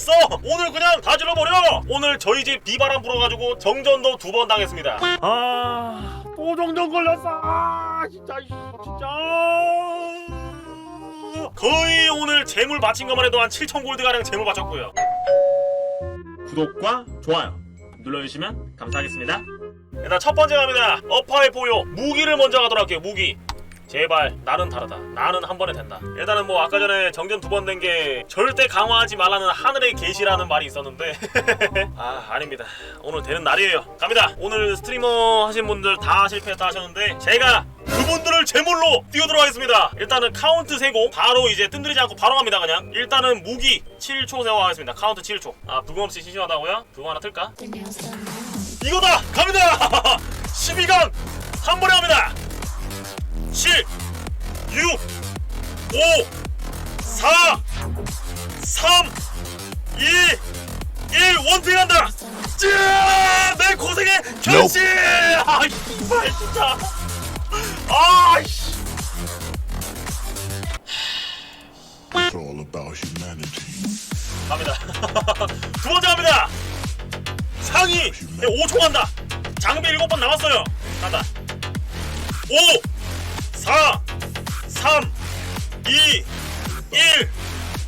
됐어! 오늘 그냥 다 질러버려! 오늘 저희 집 비바람 불어가지고 정전도 두 번 당했습니다. 아또 정전 걸렸어. 아, 진짜 씨, 진짜. 거의 오늘 재물 바친 것만 해도 한 7천 골드 가량 재물 바쳤고요. 구독과 좋아요 눌러주시면 감사하겠습니다. 일단 첫 번째 갑니다. 어파의 보요. 무기를 먼저 가도록 할게요 무기 제발 나는 다르다. 나는 한 번에 된다. 일단은 뭐 아까 전에 정전 두 번 된 게 절대 강화하지 말라는 하늘의 계시라는 말이 있었는데. 아 아닙니다. 오늘 되는 날이에요. 갑니다. 오늘 스트리머 하신 분들 다 실패했다 하셨는데 제가 그분들을 제물로 띄우도록 하겠습니다. 일단은 카운트 세고 바로 이제 뜸들이지 않고 바로 갑니다 그냥. 일단은 무기 7초 세워가겠습니다. 카운트 7초. 아 부금 없이 심심하다고요? 부금 하나 틀까? 이거다! 갑니다! 12강 한 번에 갑니다! 7 6 5 4 3 2 1 원팅 한다! 찌야! 내 고생의 결실! 아, 이발 진짜! 아이씨! It's all about humanity. 갑니다. 두 번째 갑니다. 상위 5초 간다. 장비 7번 남았어요. 간다. 5 4 3 2 1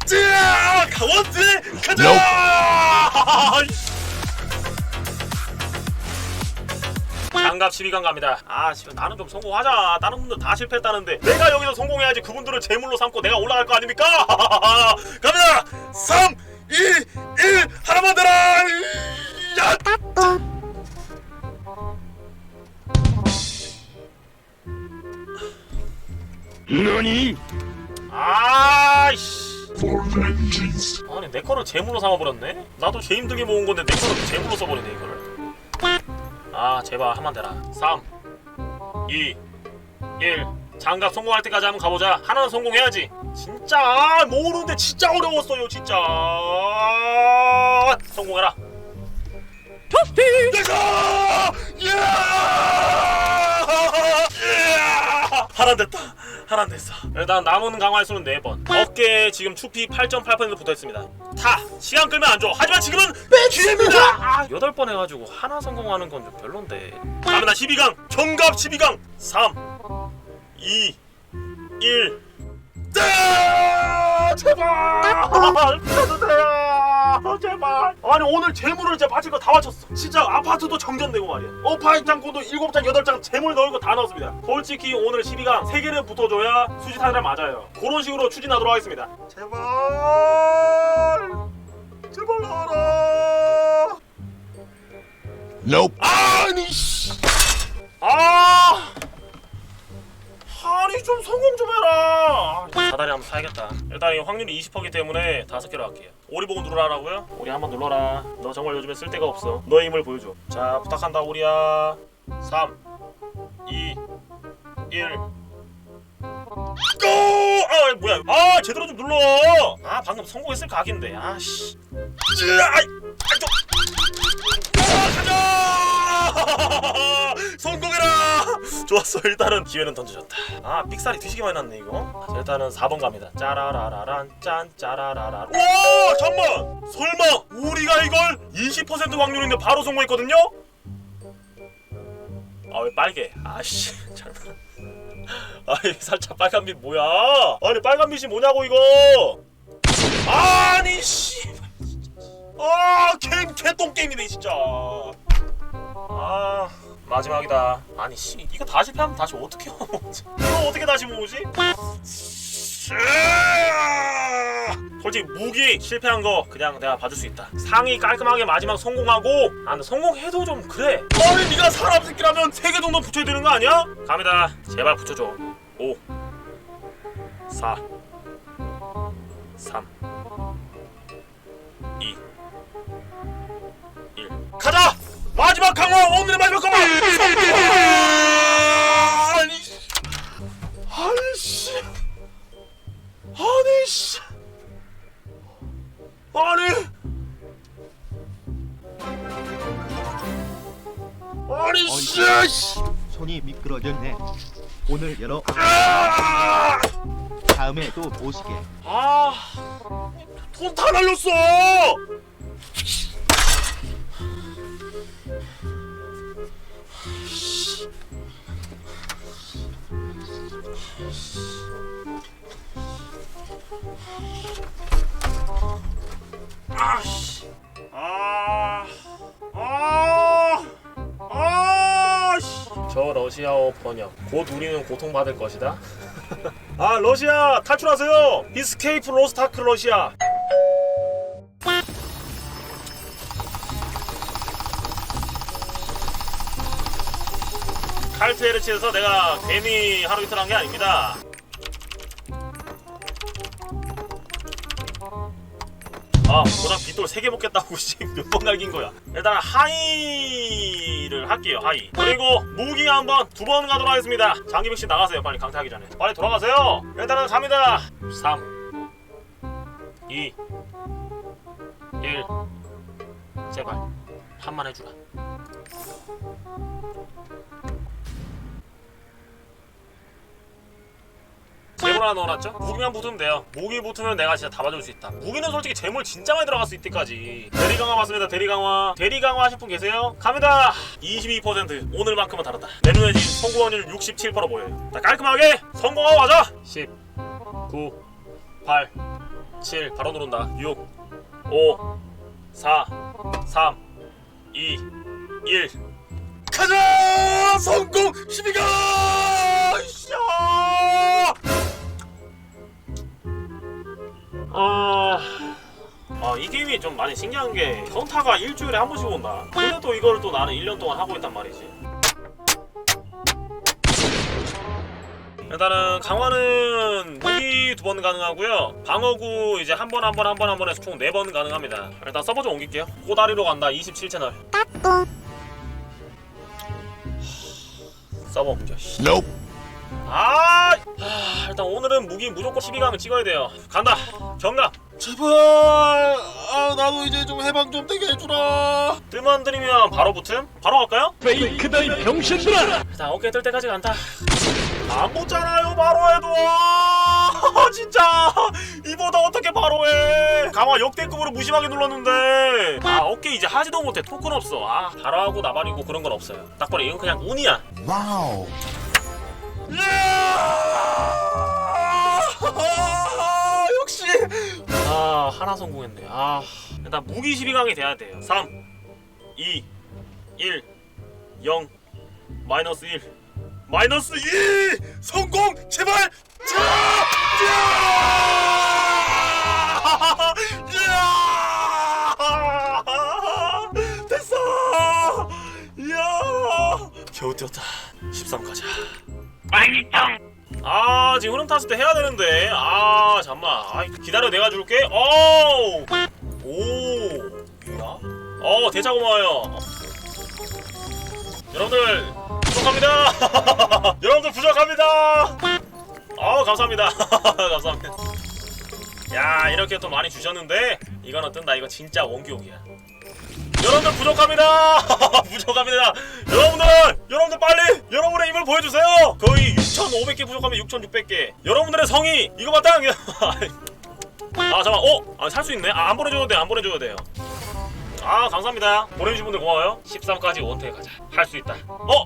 찌야! 원트 가자! 장갑 12강 갑니다. 아, 지금 나는 좀 성공하자. 다른 분들 다 실패했다는데 내가 여기서 성공해야지 그분들을 제물로 삼고 내가 올라갈 거 아닙니까? 갑니다. 3 2 1 하나만 더라. 야! Nani? 아이씨. For vengeance. 아니 내 거를 제물로 삼아버렸네? 나도 개 힘들게 모은 건데 내 거를 제물로 써버리네 이거를 아 제발 한만 대라 3 2 1 장갑 성공할 때까지 한번 가보자 하나는 성공해야지 진짜 아, 모르는데 진짜 어려웠어요 진짜 성공해라 됐어! 예! 예! 하나 됐다 하나 됐어. 일단 남은 강화의 수는 4번. 어깨에 지금 추피 8.8% 붙어 있습니다. 타! 시간 끌면 안 좋아 하지만 지금은 기회입니다! 아, 8번 해가지고 하나 성공하는 건 좀 별론데. 갑니다 12강. 정갑 12강. 3 2 1 네! 제발! 부탁드려 요 제발. 아니 오늘 재물을 진짜 맞을 거다 맞췄어. 진짜 아파트도 정전되고 말이야. 어파이 창고도 7장 8장 재물 넣을 거 다 넣었습니다. 솔직히 오늘 12강 3개는 붙어줘야 수지 사람 맞아요. 그런 식으로 추진하도록 하겠습니다. 제발. 제발 나와라. Nope. 아니 씨. 아 아니 좀 성공 좀 해라. 사다리 한번 사야겠다. 일단 이 확률이 20%기 때문에 다섯 개로 할게요. 오리 보고 누르라라고요? 오리 한번 눌러라. 너 정말 요즘에 쓸 데가 없어. 너의 힘을 보여줘. 자 부탁한다 오리야. 3 2 1 고! 아 뭐야. 아 제대로 좀 눌러. 아 방금 성공했을 각인데. 아씨. 으아, 아이 좀. 아, 가자! 성공해라! 좋았어. 일단은 기회는 던져줬다. 아 삑사리 뒤지게 많이 났네 이거. 자, 일단은 4번 갑니다. 짜라라라란 짠 짜라라라. 오 잠만! 설마 우리가 이걸 20% 확률인데 바로 성공했거든요? 아 왜 빨개? 아씨 장난 아니 살짝 빨간빛 뭐야? 아니 빨간빛이 뭐냐고 이거? 아니 씨. 아, 게임 개똥 게임이네 진짜. 아, 마지막이다. 아니 씨, 이거 다 실패하면 다시 어떻게 모으지? 이거 어떻게 다시 모으지? 솔직히 무기 실패한 거 그냥 내가 봐줄 수 있다. 상위 깔끔하게 마지막 성공하고, 아, 근데 성공해도 좀 그래. 아니 네가 사람 새끼라면 세개 정도 붙여야 되는 거 아니야? 갑니다. 제발 붙여줘. 5, 4, 3, 2. 1 가자! 마지막 강화 오늘의 마지막 강화! 아니 씨. 아니 씨 아니 씨 아니 아니 씨 씨. 손이 미끄러졌네. 오늘 열어 아! 다음에 또 오시게. 아, 돈다 날렸어! 러시아어 번역. 곧 우리는 고통받을 것이다. 아 러시아 탈출하세요. 이스케이프 로스타크 러시아. 칼트에르치에서 내가 괜히 하루 이틀 한 게 아닙니다. 아 고작 빗돌 3개 먹겠다고 씨몇번 갈긴 거야. 일단 하이 를 할게요. 하이. 그리고 무기 한번 두 번 가도록 하겠습니다. 장기백 씨 나가세요. 빨리 강타하기 전에. 빨리 돌아가세요. 일단은 갑니다. 3 2 1 제발. 한만 해주라 하나 넣어놨죠? 무기만 붙으면 돼요. 무기 붙으면 내가 진짜 다 봐줄 수 있다. 무기는 솔직히 재물 진짜 많이 들어갈 수 있때까지. 대리 강화 맞습니다. 대리 강화. 대리 강화 하실 분 계세요? 갑니다. 22% 오늘만큼은 다르다. 내 눈에 지금 성공률 67% 보여요. 자 깔끔하게 성공하고 가자. 10, 9, 8, 7 바로 누른다. 6, 5, 4, 3, 2, 1. 가자! 성공 12가! 샤! 아... 아, 이 게임이 좀 많이 신기한 게 현타가 일주일에 한 번씩 온다. 근데 또 이걸 또 나는 1년 동안 하고 있단 말이지. 일단은 강화는 무기 두 번 가능하고요. 방어구 이제 한 번 한 번 한 번 한 번 해서 총 네 번 가능합니다. 일단 서버 좀 옮길게요. 꼬다리로 간다 27채널. 서버 옮겨. 씨. Nope. 아, 아, 일단 오늘은 무기 무조건 12강을 찍어야 돼요. 간다. 경감. 제발. 아, 나도 이제 좀 해방 좀 되게 해주라. 뜸만 들이면 바로 붙음? 바로 갈까요? 페이크다 이 병신들아! 일단 어깨 뜰 때까지 간다. 안 붙잖아요, 바로 해도. 아, 진짜 이보다 어떻게 바로 해? 강화 역대급으로 무심하게 눌렀는데. 아, 어깨 이제 하지도 못해. 토큰 없어. 아, 바로 하고 나발이고 그런 건 없어요. 딱 봐라, 이건 그냥 운이야. 야! 하나 성공했네. 아. 일단 무기 12강이 돼야 돼요. 3 2 1 0 마이너스 1 마이너스 2 성공! 제발! 자! 야! 야! 됐어! 이야! 겨우 뛰었다. 13 가자 아 지금 흐름 탔을 때 해야 되는데. 아 잠만. 아 기다려 내가 줄게. 어우! 오 뭐야? 어 대차 고마워요. 여러분들 부족합니다. 여러분들 부족합니다. 아 감사합니다. 감사합니다. 야 이렇게 또 많이 주셨는데 이거는 뜬다? 이거 진짜 원기옥이야 여러분들 부족합니다. 부족합니다. 여러분들 여러분들 빨리 여러분의 힘을 보여주세요. 거의 6,500개 부족하면 6,600개. 여러분들의 성의 이거 맞다? 아 잠깐 어? 아, 살 수 있네? 아, 안 보내줘도 돼 안 보내줘도 돼요. 아 감사합니다. 보내주신 분들 고마워요. 13까지 원태에 가자. 할 수 있다. 어?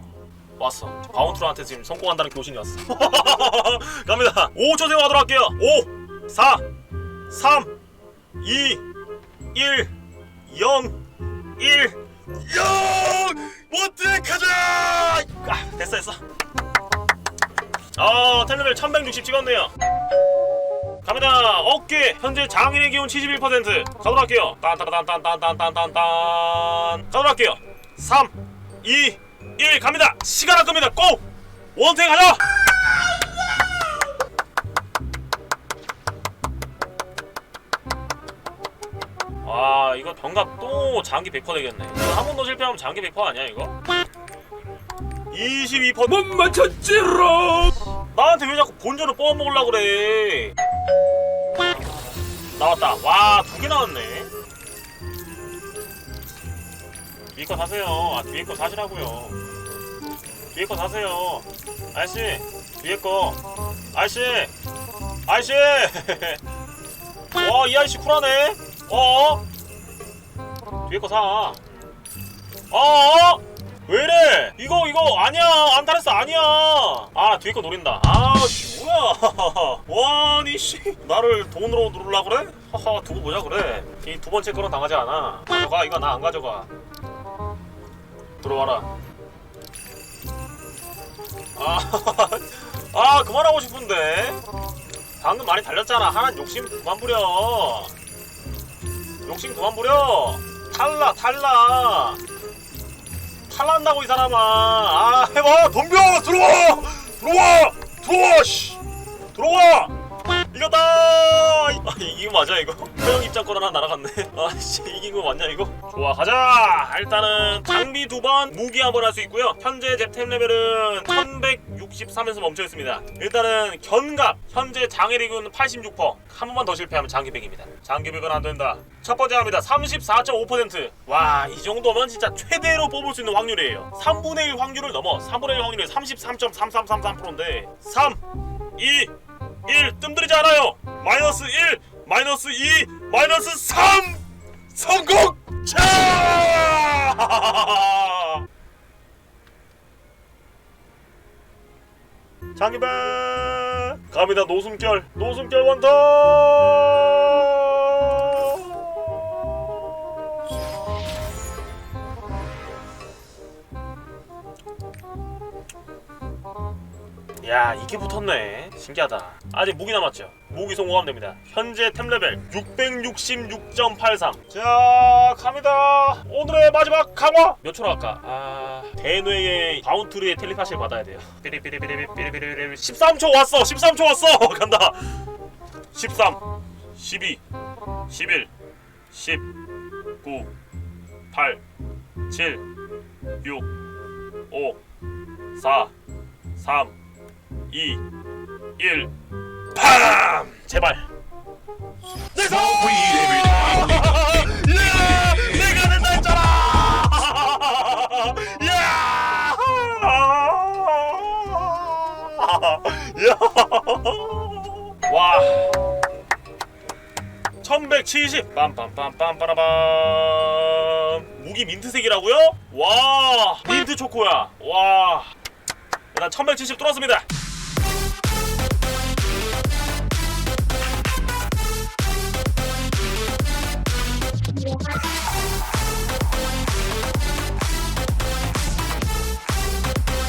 왔어. 바운트로한테 지금 성공한다는 교신이 왔어. 갑니다. 5초 생각하도록 할게요. 5 4 3 2 1 0 1 0 모트 가자! 아, 됐어 됐어. 어 텔레벨 1160 찍었네요. 갑니다. 어깨 현재 장인의 기운 71% 가도록 할게요. 딴따라딴딴딴딴딴딴. 가도록 할게요. 3 2 1 갑니다. 시간 아깝니다. 고! 원태 가자! 와 이거 병갑 또 장기 100% 되겠네. 한 번 더 실패하면 장기 100% 아니야 이거? 22%못 맞췄지롱! 나한테 왜 자꾸 본전을 뽑아먹으려고 그래? 나왔다. 와 두 개 나왔네. 뒤에 거 사세요. 아 뒤에 거 사시라고요. 뒤에 거 사세요. 아저씨 뒤에 거. 아저씨 아저씨! 와 이 아저씨 쿨하네 어? 뒤에 거 사. 어어 왜 이래? 이거 이거 아니야. 안타레스 아니야. 아 뒤에 거 노린다. 아씨 뭐야. 와니 씨. 나를 돈으로 누르려 그래? 하하 두고 보자 그래. 이 두 번째 거는 당하지 않아. 가져가 이거 나 안 가져가. 들어와라. 아, 아 그만하고 싶은데. 방금 많이 달렸잖아. 하나 욕심 그만 부려 욕심 그만 부려. 탈라 탈라 탈란다고 이 사람아. 아 해봐. 덤벼. 들어와. 들어와. 들어와 씨. 들어와. 이겼다. 아 이거 맞아 이거? 소형 입장권 하나 날아갔네. 아씨. 이긴 거 맞냐 이거? 좋아 가자. 일단은 장비 두 번 무기 한번 할 수 있고요. 현재 잽템 레벨은 1163에서 멈춰 있습니다. 일단은 견갑 현재 장애리그는 86%한 번만 더 실패하면 장기백입니다. 장기백은 안 된다. 첫 번째 합니다. 34.5%와 이 정도면 진짜 최대로 뽑을 수 있는 확률이에요. 3분의 1 확률을 넘어. 3분의 1 확률이 33.3333%인데 3 2 1 뜸들이지 않아요. 마이너스 1 마이너스 2 마이너스 3 장기배 갑니다. 노숨결. 노숨결 원터 야 이게 붙었네. 신기하다. 아직 무기 남았죠? 무기 성공하면 됩니다. 현재 템 레벨 666.83자 갑니다. 오늘의 마지막 강화! 몇 초로 할까? 아 대뇌의 바운트리의 텔레파시를 받아야 돼요. 삐리삐리삐리삐리삐리삐리 13초 왔어 13초 왔어 간다 13 12 11 10 9 8 7 6 5 4 3 2 1 팜! 제발 내가 야! 내가 된다 했잖아 야! 야! 와 1170 빰빰빰빰빠라밤 무기 민트색이라고요? 와 민트 초코야 와 일단 1170 뚫었습니다